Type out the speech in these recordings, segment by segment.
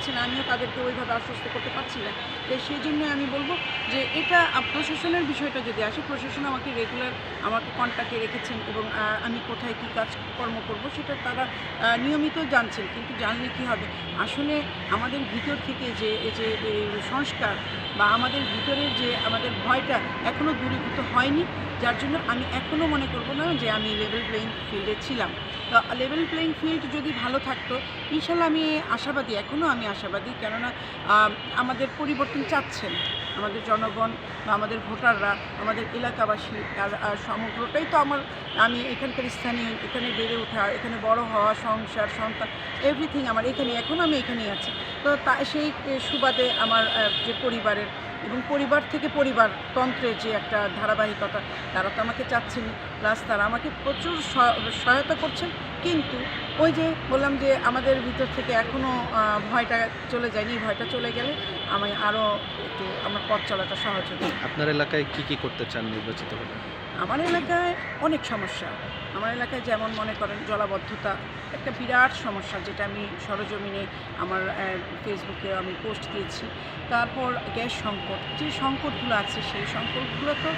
পারছে না আমিও তাদেরকে ওইভাবে আশ্বস্ত করতে পারছি না। তো সেই জন্য আমি বলব যে এটা প্রশাসনের বিষয়টা যদি আসে, প্রশাসন আমাকে রেগুলার আমাকে কন্ট্যাক্টে রেখেছেন এবং আমি কোথায় কী কাজকর্ম করব সেটা তারা নিয়মিত জানছেন। কিন্তু জানলে কি হবে? আসলে আমাদের ভিতর থেকে যে, এই যে সংস্কার বা আমাদের ভিতরের যে, আমাদের ভয়টা এখনও দূরীভূত হয়নি, যার জন্য আমি এখনও মনে করব না যে আমি লেভেল প্লেইং ফিল্ডে ছিলাম। তো লেভেল প্লেইং ফিল্ড যদি ভালো থাকতো ইনশাল্লাহ আমি আশাবাদী এখনও আমি আশাবাদী। কেননা আমাদের পরিবর্তন চাচ্ছেন। আমাদের জনগণ বা আমাদের ভোটাররা, আমাদের এলাকাবাসী, আর সমগ্রটাই তো আমার, আমি এখানকার স্থানীয়, এখানে বেড়ে ওঠা, এখানে বড় হওয়া, সংসার, সন্তান এভরিথিং আমার এখানে এখন আমি এখানেই আছি। তো তা, সেই সুবাদে আমার যে পরিবারের এবং পরিবার থেকে পরিবার তন্ত্রের যে একটা ধারাবাহিকতা, তারা তো আমাকে চাচ্ছেন প্লাস তারা আমাকে প্রচুর সহ- সহায়তা করছেন। কিন্তু ওই যে বললাম যে আমাদের ভিতর থেকে এখনও ভয়টা চলে যায়নি। ভয়টা চলে গেলে আমি আরও একটু পথ চলাটা সহজ হবে আপনার এলাকায় কি কি করতে চান নির্বাচিত হলে? আমার এলাকায় অনেক সমস্যা। আমার এলাকায় যেমন মনে করেন জলাবদ্ধতা একটা বিরাট সমস্যা যেটা আমি সরজমিনে আমার ফেসবুকে আমি পোস্ট দিয়েছি। তারপর গ্যাস সংকট যে সংকটগুলো আছে সেই সংকটগুলো তো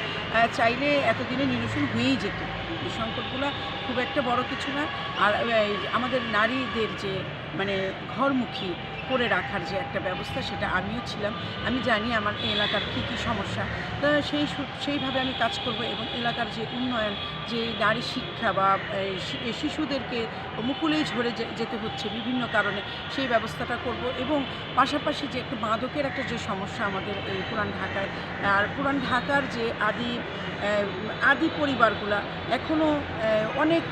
চাইলে এতদিনে নিরসন হয়েই যেত। এই সংকটগুলো খুব একটা বড় কিছু না। আর এই আমাদের নারীদের যে মানে ঘরমুখী করে রাখার যে একটা ব্যবস্থা, সেটা আমিও ছিলাম। আমি জানি আমার এলাকার কী কী সমস্যা। তো সেই সেইভাবে আমি কাজ করব এবং এলাকার যে উন্নয়ন, যে নারী শিক্ষা বা শিশুদেরকে মুকুলেই ঝরে যেতে হচ্ছে বিভিন্ন কারণে, সেই ব্যবস্থাটা করব এবং পাশাপাশি যে একটা মাদকের একটা যে সমস্যা আমাদের এই পুরান ঢাকায়, আর পুরান ঢাকার যে আদি আদি পরিবারগুলা এখনও অনেক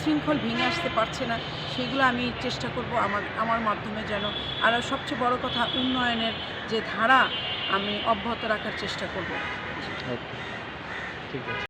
শৃঙ্খল ভেঙে আসতে পারছে না, সেগুলো আমি চেষ্টা করব আমার আমার মাধ্যমে যেন আর সবচেয়ে বড় কথা উন্নয়নের যে ধারা আমি অব্যাহত রাখার চেষ্টা করব। ঠিক আছে।